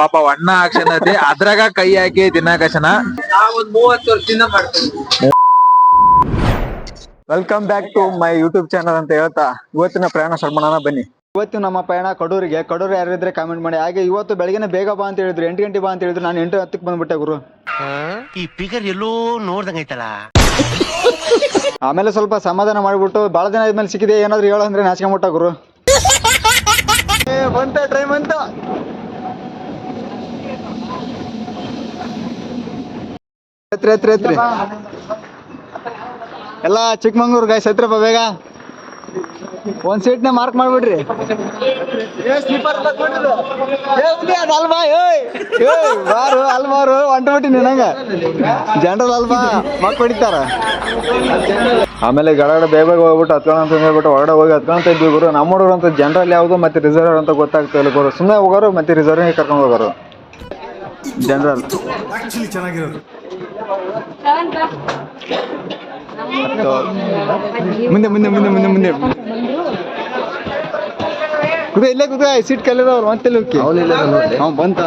ಪಾಪ ಅಣ್ಣ ಆಕ್ಷನ್ ಐತಿ ಅದ್ರಾಗ ಕೈ ಹಾಕಿ ತಿನ್ನಕಶನ ನಾವೊಂದ್ ಮೂವತ್ತು ವರ್ಷದಿಂದ ಮಾಡ್ತೀವಿ. Welcome back to my YouTube channel ಅಂತ ಹೇಳ್ತಾ ಇವತ್ತಿನ ಪ್ರಯಾಣ ಸ್ಟಾರ್ಟ್ ಬನ್ನಿ. ಇವತ್ತು ನಮ್ಮ ಪಯಣ ಕಡೂರಿಗೆ. ಕಡೂರು ಯಾರಿದ್ರೆ ಕಾಮೆಂಟ್ ಮಾಡಿ. ಹಾಗೆ ಇವತ್ತು ಬೆಳಗ್ಗೆ ಬೇಗ ಬಾ ಅಂತ ಹೇಳಿದ್ರು. ಎಂಟು ಗಂಟೆ ಬಾ ಅಂತ ಹೇಳಿದ್ರು. ನಾನು ಎಂಟು ಹತ್ತಕ್ಕೆ ಬಂದ್ಬಿಟ್ಟೆ ಗುರು. ಈ ಫಿಗರ್ ಎಲ್ಲೋ ನೋಡ್ದಂಗೈತಲ್ಲ ಆಮೇಲೆ ಸ್ವಲ್ಪ ಸಮಾಧಾನ ಮಾಡಿಬಿಟ್ಟು ಭಾಳ ದಿನ ಆದ್ಮೇಲೆ ಸಿಕ್ಕಿದೆ. ಏನಾದ್ರು ಹೇಳು ಅಂದ್ರೆ ನಾಚ್ಕೊಂಬಿಟ್ಟ ಗುರು. ಏ, ಬಂತ ಟೈಮ್ ಬಂತ. ಎತ್ರಿ ಎತ್ರಿ ಎತ್ರಿ. ಎಲ್ಲ ಚಿಕ್ಕಮಂಗ್ಳೂರ್ ಗಾಯ್ಸ್ ಎತ್ರಪ್ಪ ಬೇಗ. ಒಂದ್ ಸೀಟ್ನ ಮಾರ್ಕ್ ಮಾಡ್ಬಿಡ್ರಿ. ಬಾರು, ಅಲ್ವಾರು? ಹೊಂಟಬಿಟ್ಟಿ ನಿನಂಗ ಜನರಲ್ ಅಲ್ವಾ? ಮಾರ್ಕ್ ಹೊಡಿತಾರ. ಆಮೇಲೆ ಗಡಗಡ ಬೇಗ ಬೇಗ ಹೋಗ್ಬಿಟ್ಟು ಹತ್ಕೊಳ್ಳೋ ಅಂತ ಹೇಳ್ಬಿಟ್ಟು ಹೊರಗಡೆ ಹೋಗಿ ಹತ್ಕೊಂತ ಇದ್ವಿ ಗುರು. ನಮ್ಮ ಹುಡುಗರು ಅಂತ ಜನರಲ್ ಯಾವುದು ಮತ್ತೆ ರಿಸರ್ವ್ ಅಂತ ಗೊತ್ತಾಗ್ತಾ ಇಲ್ಲ ಗುರು. ಸುಮ್ಮನೆ ಹೋಗೋರು ಮತ್ತೆ ರಿಸರ್ವ್ ಕರ್ಕೊಂಡು ಹೋಗೋರು. ಜನರಲ್ ಮುಂದೆ ಮುಂದೆ ಮುಂದೆ ಮುಂದೆ ಮುಂದೆ. ಕುದ ಇಲ್ಲೇ ಐ ಸೀಟ್ ಕಲ್ಲಿದವ್ರು ಮತ್ತೆ ಹೋಗಿ ಅವ್ನು ಬಂತ.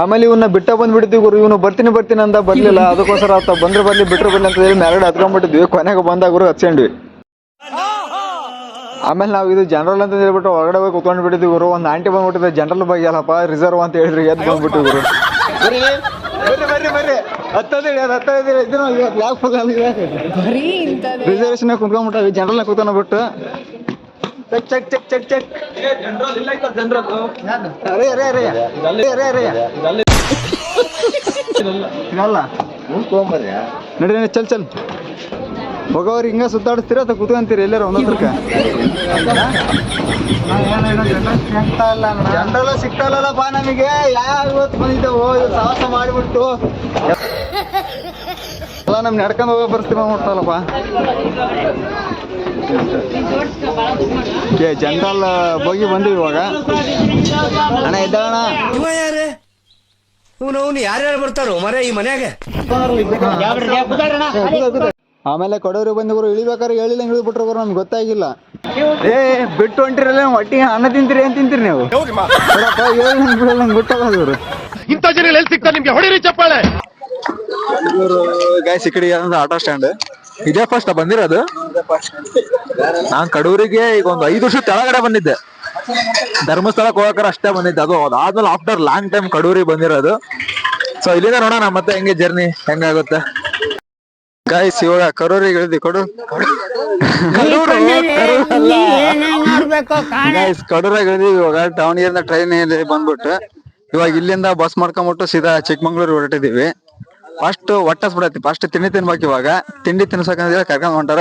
ಆಮೇಲೆ ಇವನ್ನ ಬಿಟ್ಟ ಬಂದ್ಬಿಡ್ತೀವಿ ಗುರು ಇವನು ಬರ್ತೀನಿ ಬರ್ತೀನಿ ಅಂತ ಬರ್ಲಿಲ್ಲ. ಅದಕ್ಕೋಸ್ಕರ ಆತ ಬಂದ್ರೆ ಬರ್ಲಿ ಬಿಟ್ರು ಬರ್ಲಿ ಅಂತ ಹೇಳಿ ಮ್ಯಾರೇಡ್ ಹತ್ಕೊಂಡ್ಬಿಟ್ಟಿದ್ವಿ. ಕೊನೆಗೆ ಬಂದಾಗ ಗುರು ಹಚ್ಕೊಂಡ್ವಿ ಆಮೇಲೆ ನಾವು ಇದು ಜನರಲ್ ಅಂತ ಹೇಳ್ಬಿಟ್ಟು ಹೊರಗಡೆ ಹೋಗಿ ಕುತ್ಕೊಂಡ್ಬಿಟ್ಟಿದ್ವಿ ಗುರು. ಒಂದು ಆಂಟಿ ಬಂದ್ಬಿಟ್ಟಿದೆ ಜನರಲ್ ಬಗ್ಗೆ ಅಲ್ಲಪ್ಪ ರಿಸರ್ವ್ ಅಂತ ಹೇಳಿದ್ರಿ ಎದ್ದು ಬಂದ್ಬಿಟ್ಟು ಗುರು. ಬರ್ರಿ ಬರ್ರಿ ಬರ್ರಿ. ಬರ್ರಿ ಹತ್ತೋದು ಹೇಳಿ ಅದು ಲಾಕ್ ಹೇಳಿ. ಇದೆ ಬರೀ ರಿಸರ್ವೇಶನ್ ಜನರಲ್ ಬಿಟ್ಟು. Check check check check check ಅರೇ ಅರೇ ಅರೇ. ಅರೇ ಅರೆ ಅರೆ. ಇದಲ್ಲ. ನಡಿ ಚಲ್ ಚಲ್. ಹೋಗೋರು ಹಿಂಗ ಸುತ್ತಾಡಿಸ್ತೀರ ಅಥವಾ ಕುತ್ಕೊಂತೀರಿ ಎಲ್ಲಾರ ಒಂದೊಂದ್ರಕ್ಕ ಜನರೆಲ್ಲ ಸಿಗ್ತಾರಲ್ಲಪ್ಪ ನಮಗೆ. ಯಾವತ್ತು ಇವತ್ತು ಬಂದಿದ್ದೆವು ಸಾಹಸ ಮಾಡಿಬಿಟ್ಟು ಎಲ್ಲ ನಮ್ ನಡ್ಕೊಂಡು ಹೋಗೋ ಪರಿಸ್ಥಿತಿ ಮಾಡ್ಬಿಡ್ತಾರಲ್ಲಪ್ಪ ಏ ಜನರಲ್ ಹೋಗಿ ಬಂದಿವಿ ಇವಾಗ. ಅಣ್ಣ ಇದ್ದಾಳಣ್ಣ ಇವನು ಯಾರ್ಯಾರು ಬರ್ತಾರೋ ಮರ ಈ ಮನ್ಯಾಗ? ಆಮೇಲೆ ಕೊಡೋರು ಬಂದವರು ಇಳಿಬೇಕಾದ್ರೆ ಹೇಳಿಲ್ಲ ಇಳಿದ್ಬಿಟ್ರು ಗುರು ನಮ್ಗೆ ಗೊತ್ತಾಗಿಲ್ಲ. ಏ ಬಿಟ್ಟು ಹೊಂಟಿರಲ್ಲ ಒಟ್ಟಿಗೆ ಅನ್ನ ತಿಂತೀರಿ ಏನ್ ತಿಂತೀರಿ ನೀವು? ನೋಡಪ್ಪ ಬಿಡಲ್ಲ ನಂಗೆ ಬಿಟ್ಟೋಗೋದು ಇಂಥ ಜನ ಎಲ್ಲಿ ಸಿಗ್ತಾರೆ ನಿಮ್ಗೆ? ಹೊಡಿರಿ ಚಪ್ಪಾಳೆ. ಇವರು ಈ ಕಡೆ ಆಟೋ ಸ್ಟ್ಯಾಂಡ್ ಇದೇ ಫಸ್ಟ್ ಬಂದಿರೋದು ನಾನ್ ಕಡೂರಿಗೆ ಈಗ ಒಂದು ಐದು ವರ್ಷ ಕೆಳಗಡೆ ಬಂದಿದ್ದೆ. ಧರ್ಮಸ್ಥಳಕ್ಕೆ ಹೋಗಕ್ಕಾರ ಅಷ್ಟೇ ಬಂದಿದ್ದೆ. ಅದು ಅದಾದ್ಮೇಲೆ ಆಫ್ಟರ್ ಲಾಂಗ್ ಟೈಮ್ ಕಡೂರಿಗೆ ಬಂದಿರೋದು. ಸೊ ಇಲ್ಲಿಂದ ನೋಡೋಣ ಮತ್ತೆ ಹೆಂಗೆ ಜರ್ನಿ ಹೆಂಗಾಗುತ್ತೆ. ಗಾಯ್ಸ್ ಇವಾಗ ಕರೂರಿಗೆ ಇಳಿದಿ ಕೊಡು. ಗಾಯ್ಸ್ ಕಡೂರಾಗ ಇಳಿದಿ ಇವಾಗ ದಾವಣಗೆರೆಯಿಂದ ಟ್ರೈನ್ ಬಂದ್ಬಿಟ್ಟು ಇವಾಗ ಇಲ್ಲಿಂದ ಬಸ್ ಮಾಡ್ಕೊಂಬಿಟ್ಟು ಸೀದಾ ಚಿಕ್ಕಮಂಗ್ಳೂರ್ ಹೊರಟಿದೀವಿ. ಫಸ್ಟ್ ಹೊಟ್ಟಸ್ಬಿಡತಿ ಫಸ್ಟ್ ತಿಂಡಿ ತಿನ್ಬೇಕು ಇವಾಗ. ತಿಂಡಿ ತಿನ್ಸಕಂದ್ರೆ ಕರ್ಕೊಂಡ್ ಹೊಂಟಾರ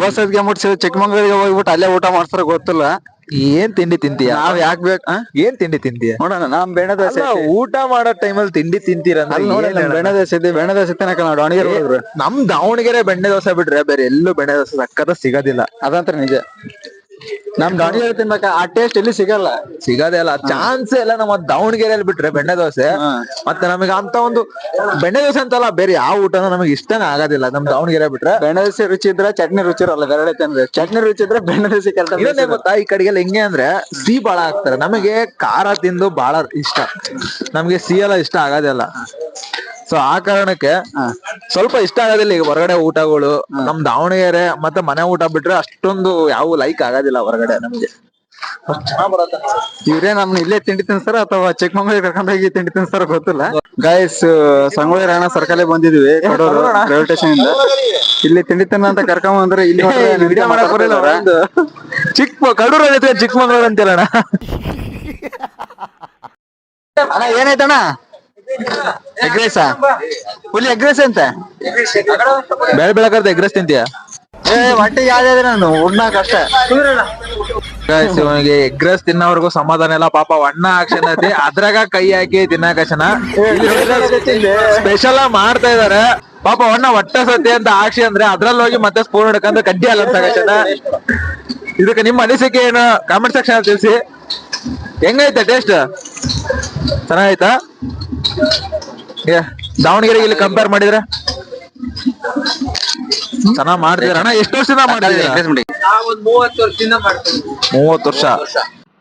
ಬಸ್ ಎದ್ಕೊಂಬಿಟ್ಟು ಸೀದಾ ಚಿಕ್ಕಮಂಗ್ಳೂರಿಗೆ ಹೋಗ್ಬಿಟ್ಟು ಅಲ್ಲೇ ಊಟ ಮಾಡ್ತಾರ ಗೊತ್ತಿಲ್ಲ. ಏನ್ ತಿಂಡಿ ತಿಂತೀಯ? ನಾವ್ ಯಾಕ್ ಬೇಕ್? ಏನ್ ತಿಂಡಿ ತಿಂತೀಯ? ನೋಡೋಣ ನಾವ್ ಬೆಣ್ಣೆ ದೋಸೆ ಊಟ ಮಾಡೋ ಟೈಮಲ್ಲಿ ತಿಂಡಿ ತಿಂತೀರ ಬೆಣ್ಣೆ ದೋಸೆ ಇದೆ ಬೆಣ್ಣೆ ದೋಸೆ ತಿನ್ನಕ ನಾವು ದಾವಣಗೆರೆ ಹೋದ್ರು. ನಮ್ ದಾವಣಗೆರೆ ಬೆಣ್ಣೆ ದೋಸೆ ಬಿಟ್ರೆ ಬೇರೆ ಎಲ್ಲೂ ಬೆಣ್ಣೆ ದೋಸೆ ಸಕ್ಕತ್ತ ಸಿಗೋದಿಲ್ಲ. ಅದಂತ್ರ ನಿಜ. ನಮ್ ದಾವಣಗೆರೆ ತಿನ್ಬೇಕ ಆ ಟೇಸ್ಟ್ ಎಲ್ಲಿ ಸಿಗಲ್ಲ. ಸಿಗೋದೇ ಇಲ್ಲ. ಚಾನ್ಸ್ ಎಲ್ಲ ನಮ್ಮ ದಾವಣಗೆರೆಯಲ್ಲಿ ಬಿಟ್ರೆ ಬೆಣ್ಣೆ ದೋಸೆ. ಮತ್ತೆ ನಮಗೆ ಅಂತ ಒಂದು ಬೆಣ್ಣೆ ದೋಸೆ ಅಂತಲ್ಲ ಬೇರೆ ಯಾವ ಊಟನೂ ನಮಗೆ ಇಷ್ಟನೇ ಆಗೋದಿಲ್ಲ. ನಮ್ ದಾವಣಗೆರೆ ಬಿಟ್ರೆ. ಬೆಣ್ಣೆ ದೋಸೆ ರುಚಿ ಇದ್ರೆ ಚಟ್ನಿ ರುಚಿ ಇರಲ್ಲ ಬೆರಳೆ ತಿಂದ್ರೆ. ಚಟ್ನಿ ರುಚಿ ಇದ್ರೆ ಬೆಣ್ಣೆ ದೋಸೆ ಕೆಲಸ ಗೊತ್ತಾ ಈ ಕಡೆಗೆಲ್ಲ ಹೆಂಗೆ ಅಂದ್ರೆ ಸಿಹಿ ಬಾಳ ಹಾಕ್ತಾರೆ. ನಮಗೆ ಖಾರ ತಿಂದು ಬಾಳ ಇಷ್ಟ. ನಮ್ಗೆ ಸಿಹಿ ಎಲ್ಲ ಇಷ್ಟ ಆಗೋದಿಲ್ಲ ಸೊ ಆ ಕಾರಣಕ್ಕೆ ಸ್ವಲ್ಪ ಇಷ್ಟ ಆಗೋದಿಲ್ಲ ಈಗ ಹೊರಗಡೆ ಊಟಗಳು ನಮ್ ದಾವಣಗೆರೆ ಮತ್ತೆ ಮನೆ ಊಟ ಬಿಟ್ರೆ ಅಷ್ಟೊಂದು ಯಾವ ಲೈಕ್ ಆಗೋದಿಲ್ಲ ಹೊರಗಡೆ ನಮ್ಗೆ. ಇವ್ರೆ ನಮ್ನ ಇಲ್ಲೇ ತಿಂಡಿ ತಿನ್ಸ್ತಾರ ಅಥವಾ ಚಿಕ್ಕಮಂಗ್ಳೂರ್ ಕರ್ಕೊಂಡ್ ಹೋಗಿ ತಿಂಡಿ ತಿನ್ಸ್ತಾರ ಗೊತ್ತಿಲ್ಲ. ಗಾಯಸ್ ಸಂಗೊಳ್ಳಿ ರಾಯಣ ಸರ್ಕಲ್ ಬಂದಿದ್ವಿ ರೈಲ್ವೆ ಸ್ಟೇಷನ್ ಇಂದ. ಇಲ್ಲಿ ತಿಂಡಿ ತಿನ್ನ ಅಂತ ಕರ್ಕೊಂಡ್ ಬಂದ್ರೆ ಇಲ್ಲಿ ಚಿಕ್ಕ ಕಡೂರ್ ಚಿಕ್ಕಮಂಗ್ಳೂರ್ ಚಿಕ್ಕಮಂಗ್ಳೂರು ಅಂತೀರಣ್ಣ. ಅಣ್ಣ ಏನಾಯ್ತಣ್ಣ ಎಗ್ರೇಸ ಫುಲ್ ಎಗ್ರೇಸ್ ಅಂತ? ಬೆಳ ಬೆಳಕರ್ದ ಎಗ್ರೆಸ್ ತಿಂತೀಯ? ಏ ಹೊಟ್ಟೆಗೆ ಯಾವ್ದಾದ್ರೆ ನಾನು ಉಣ್ಣಾಕ ಅಷ್ಟೇ. ಇವನಿಗೆ ಎಗ್ ರೈಸ್ ತಿನ್ನೋವರೆಗೂ ಸಮಾಧಾನ ಇಲ್ಲ. ಪಾಪ ಅಣ್ಣ ಆಕ್ಷನ್ ಐತಿ ಅದ್ರಾಗ ಕೈ ಹಾಕಿ ತಿನ್ನಾಕಷನ ಸ್ಪೆಷಲ್ ಮಾಡ್ತಾ ಇದಾರೆ. ಪಾಪ ಅಣ್ಣ ಒಟ್ಟ ಸತಿ ಅಂತ ಆಕ್ಷಿ ಅಂದ್ರೆ ಅದ್ರಲ್ಲಿ ಹೋಗಿ ಮತ್ತೆ ಸ್ಪೂನ್ ಹಿಡ್ಕಂದ್ರೆ ಕಡ್ಡಿ ಅಲ್ಲ ಅಂತ ಇದಕ್ಕೆ ನಿಮ್ಮ ಅನಿಸಿಕೆ ಏನು? ಕಾಮೆಂಟ್ ಸೆಕ್ಷನ್ ತಿಳಿಸಿ. ಹೆಂಗೈತೆ ಟೇಸ್ಟ್ ಚೆನ್ನಾಗೈತಾ? ಏ, ದಾವಣಗೆರೆಗೆ ಇಲ್ಲಿ ಕಂಪೇರ್ ಮಾಡಿದ್ರೆ? ಚೆನ್ನಾಗ್ ಮಾಡ್ತಿದ್ರ. ಅಣ್ಣ ಎಷ್ಟು ವರ್ಷದಿಂದ ಮಾಡಿದ್ರೆ ಮೂವತ್ತು ವರ್ಷ.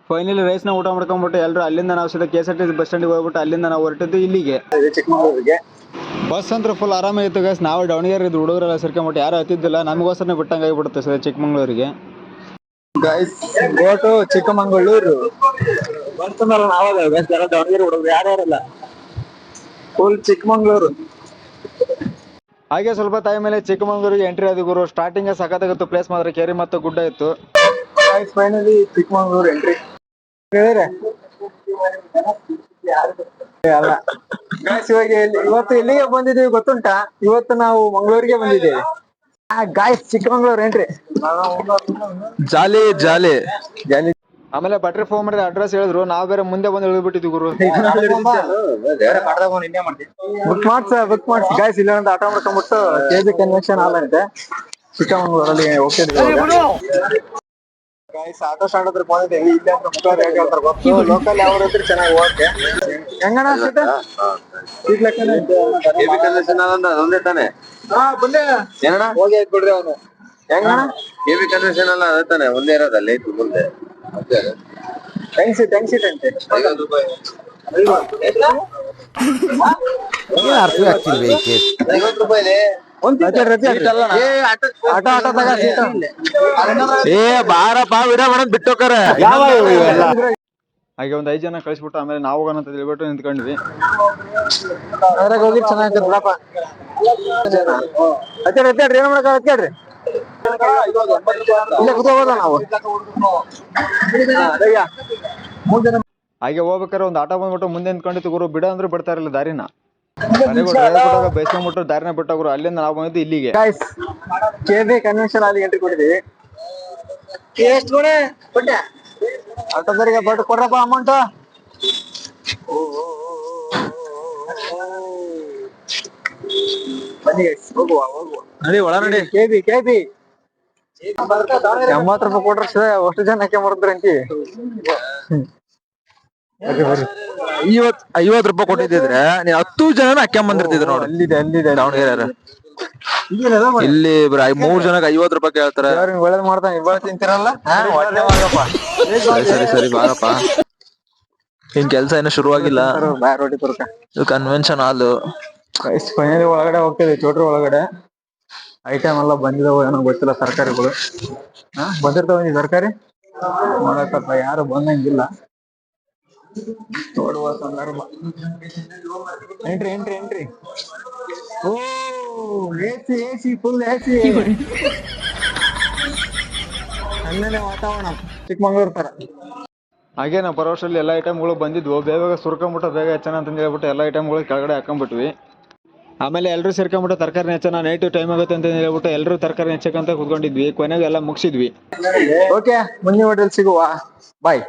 ಫೈನಲಿ ರೈಸ್ನ ಊಟ ಮಾಡ್ಕೊಂಡ್ಬಿಟ್ಟು ಎಲ್ಲರೂ ಅಲ್ಲಿಂದ ನಾವು ಸೀದಾ K S R T C bus ಸ್ಟ್ಯಾಂಡಿಗೆ ಹೋಗ್ಬಿಟ್ಟು ಅಲ್ಲಿಂದ ನಾವು ಹೊರಟಿದ್ದು ಇಲ್ಲಿಗೆ. ಚಿಕ್ಕಮಗಳೂರಿಗೆ. ಬಸ್ ಅಂದ್ರೆ ಫುಲ್ ಆರಾಮಾಗಿತ್ತು ಗೈಸ್ ನಾವು ದಾವಣಗೆರೆ ಇದ್ದು ಹುಡುಗರೆಲ್ಲ ಸೇರ್ಕೊಂಡ್ಬಿಟ್ಟು ಯಾರು ಹತ್ತಿದ್ದಿಲ್ಲ. ನಮಗೋಸ್ಕರ ಬಿಟ್ಟಂಗೆ ಆಗಿಬಿಡುತ್ತೆ sir ಚಿಕ್ಕಮಂಗ್ಳೂರಿಗೆ. Guys go to Chikmagalur. ನಾವಾಗ guys ಜನ ದಾವಣಗೆರೆ ಹುಡುಗರು ಯಾರ್ಯಾರಲ್ಲ ಫುಲ್ ಚಿಕ್ಕಮಂಗ್ಳೂರು ಹಾಗೆ ಸ್ವಲ್ಪ ಟೈಮ್ ಮೇಲೆ ಚಿಕ್ಕಮಂಗ್ಳೂರಿಗೆ ಎಂಟ್ರಿ ಆದ ಗುರು ಸ್ಟಾರ್ಟಿಂಗ್ ಸಖತ್ತಾಗಿತ್ತು ಪ್ಲೇಸ್ ಮಾತ್ರ ಕೇರಿ ಮತ್ತು ಗುಡ್ಡ ಇತ್ತು. ಫೈನಲಿ ಚಿಕ್ಕಮಂಗ್ಳೂರು ಎಂಟ್ರಿ ಹೇಳಿದ್ರೆ ಅಲ್ಲ. ಗಾಯ್ಸ್ ಇವಾಗ ಇವತ್ತು ಎಲ್ಲಿಗೆ ಬಂದಿದ್ದೀವಿ ಗೊತ್ತುಂಟಾ? ಇವತ್ತು ನಾವು ಮಂಗಳೂರಿಗೆ ಬಂದಿದ್ದೇವೆ. ಗಾಯ್ಸ್ ಚಿಕ್ಕಮಂಗಳೂರು ಏನ್ರಿ ಜಾಲಿ. ಜಾಲಿ ಜಾಲಿ. ಆಮೇಲೆ ಬಟ್ರಿ ಫೋನ್ ಮಾಡಿದ್ರೆ ಅಡ್ರೆಸ್ ಹೇಳಿದ್ರು. ನಾವ್ ಬೇರೆ ಮುಂದೆ ಬಂದು ಇಳಿದ್ಬಿಟ್ಟಿದ್ವಿ ಗುರು. ಬುಕ್ ಮಾಡ್ಸ ಬುಕ್ ಮಾಡ್ಸಿ. ಗಾಯ್ಸ್ ಇಲ್ಲ ಅಂತ ಆಟ ಮಾಡ್ಕೊಂಡ್ಬಿಟ್ಟು ಕೆ ಜಿ ಕನ್ವೆನ್ಷನ್ ಹಾಲ್ ಅಂತೆ. ಚಿಕ್ಕಮಂಗ್ಳೂರಲ್ಲಿ ಹೋಗ್ತಿದ್ವಿ ಗಾಯ್ಸ್ ಆಟೋ ಸ್ಟ್ಯಾಂಡ್ ಹತ್ರ ಬಂದಿದ್ದೇವೆ ಇಲ್ಲಿ ಅಂತ ಮುಖ ರೇಟ್ ಹೇಳ್ತಾರೆ ಗೊತ್ತು? ಲೋಕಲ್ ಯಾವ ಇದ್ರೆ ಚೆನ್ನಾಗಿ ಹೋಗಕ್ಕೆ ಹೆಂಗಣ ಸೀಟ ಸೀಟ್ ಲೆಕ್ಕನೇ? ಅದೊಂದೇ ತಾನೆ. ಹಾ ಬಂದೆ. ಏನಣ್ಣ? ಹೋಗಿ ಆಯ್ತು ಬಿಡ್ರಿ ಅವನು. ಹೆಂಗಣ ಕೆಬಿ ಕನ್ವೆನ್ಷನ್ ಅಲ್ಲ ಅದೇ ತಾನೆ. ಒಂದೇ ಇರೋದು ಅಲ್ಲಿ ಮುಂದೆ. ಹೆಂಗ್ ಸೀಟ್ ಸೀಟ್ ಅಂತೆ ಏ ಆಟೋ ಆಟೋ ತಗ ಸೀಟ್ ಏ ಬಾರಪ್ಪ ವಿಡ ಮಾಡೋದ್ ಬಿಟ್ಟೋಕರ. ಹಾಗೆ ಒಂದ್ ಐದ್ ಜನ ಕಳಿಸ್ಬಿಟ್ಟು ಆಮೇಲೆ ನಾವು ಹೋಗೋಣ ಅಂತ ಹೇಳ್ಬಿಟ್ಟು ನಿಂತ್ಕೊಂಡ್ವಿ. ಅದ್ರಾಗ ಹೋಗಿ ಚೆನ್ನಾಗಿ ಬಿಡಪ್ಪ ಏನ್ ಮಾಡಕ ಹಾಗೆ ಹೋಗ್ಬೇಕಾದ್ರೆ ಒಂದು ಆಟೋ ಬಂದ್ಬಿಟ್ಟು ಮುಂದೆ ನಿಂತ್ಕೊಂಡಿತ್ತು ಗುರು. ಬಿಡ ಅಂದ್ರೆ ಬಿಡ್ತಾ ಇರಲಿಲ್ಲ ದಾರಿನ. ಬೇಸಿಗೆ ಬೇಸ್ಕೊಂಡ್ಬಿಟ್ಟು ದಾರಿನ ಬಿಟ್ಟೋಗ್ರು ಅಲ್ಲಿಂದ ನಾವು ಬಂದಿದ್ದು ಇಲ್ಲಿಗೆ. ಕೆ ಬಿ ಕನ್ವೆನ್ಷನ್ ಅಲ್ಲಿ ಎಂಟ್ರಿ ಕೊಟ್ಟಿದ್ದೀವಿ. ಎಷ್ಟು ಕೊಡೆ ಕೊಟ್ಟೆ? ಆಟೋದರಿಗೆ ಬಟ್ ಕೊಡ್ರಪ್ಪ ಅಮೌಂಟ್ ಬನ್ನಿ ಹೋಗುವ ಹೋಗುವ. ನಡಿ ಒಳ ನಡಿ. ಕೆ ಬಿ ಕೆ ಬಿ ಎಂಬತ್ತು ರೂಪಾಯಿ ಕೊಟ್ರೆ ಸರ್ ಅಷ್ಟು ಜನಕ್ಕೆ ಮರದ್ರಿ ಅಂತಿ ಐವತ್ ಐವತ್ ರೂಪಾಯಿ ಕೊಟ್ಟಿದ್ರೆ ನೀ ಹತ್ತು ಜನ ಹಾಕ್ಕೊಂಡ್ ಬಂದಿರ್ತಿದ್ರು ನೋಡಿ. ಅಲ್ಲಿದೆ ಅಲ್ಲಿದೆ ದಾವಣಗೆರೆ. ಇಲ್ಲಿ ಬ್ರ ಮೂರ್ ಜನಕ್ಕೆ ಐವತ್ ರೂಪಾಯಿ ಕೇಳ್ತಾರೆ. ಒಳ್ಳೇದ್ ಮಾಡ್ತಾನೆ? ಇವಾಗ ತಿಂತಿರಲ್ಲ? ಸರಿ ಸರಿ ಬಾರಪ್ಪ. ಹಿಂಗ್ ಕೆಲ್ಸ ಏನು ಶುರುವಾಗಿಲ್ಲ. ಇದು ಕನ್ವೆನ್ಷನ್ ಹಾಲು. ಫೈನಲಿ ಒಳಗಡೆ ಹೋಗ್ತಿದೆ ಚೋಟ್ರ ಒಳಗಡೆ. ಐಟಮ್ ಎಲ್ಲ ಬಂದಿದಾವ ಏನೋ ಗೊತ್ತಿಲ್ಲ ತರಕಾರಿಗಳು. ಹಾ, ಬಂದಿರ್ತಾವ ಈ ತರಕಾರಿ? ನೋಡಕಪ್ಪ ಯಾರು ಬಂದಂಗಿಲ್ಲ. ನೋಡುವ ಸಂದರ್ಭ ಎಂಟ್ರಿ ಎಂಟ್ರಿ ಎಂಟ್ರಿ ಓ ಎಸಿ ಎಸಿ ಫುಲ್ ಎಸಿ ಅಲ್ಲೇ ವಾತಾವರಣ. ಚಿಕ್ಕಮಂಗ್ಳೂರ್ ತರ. ಹಾಗೆ ನಾವು ಪರವಶಲ್ಲಿ ಎಲ್ಲ ಐಟಮ್ಗಳು ಬಂದಿದ್ವು. ಬೇಗ ಬೇಗ ಸುರ್ಕೊಂಬಿಟ್ಟು ಬೇಗ ಹೆಚ್ಚನ ಅಂತ ಹೇಳ್ಬಿಟ್ಟು ಎಲ್ಲ ಐಟಮ್ಗಳು ಕೆಳಗಡೆ ಹಾಕೊಂಡ್ಬಿಟ್ವಿ. ಆಮೇಲೆ ಎಲ್ಲರೂ ಸೇರ್ಕೊಂಡ್ಬಿಟ್ಟು ತರಕಾರಿ ಹೆಚ್ಚನ ನೈಟು ಟೈಮ್ ಆಗುತ್ತೆ ಅಂತ ಹೇಳ್ಬಿಟ್ಟು ಎಲ್ಲರೂ ತರಕಾರಿ ಹೆಚ್ಚಕಂತ ಕುತ್ಕೊಂಡಿದ್ವಿ. ಕೊನೆಗೆ ಎಲ್ಲ ಮುಗಿಸಿದ್ವಿ. ಓಕೆ ಮುಂದಿನ ಸಿಗುವ. ಬಾಯ್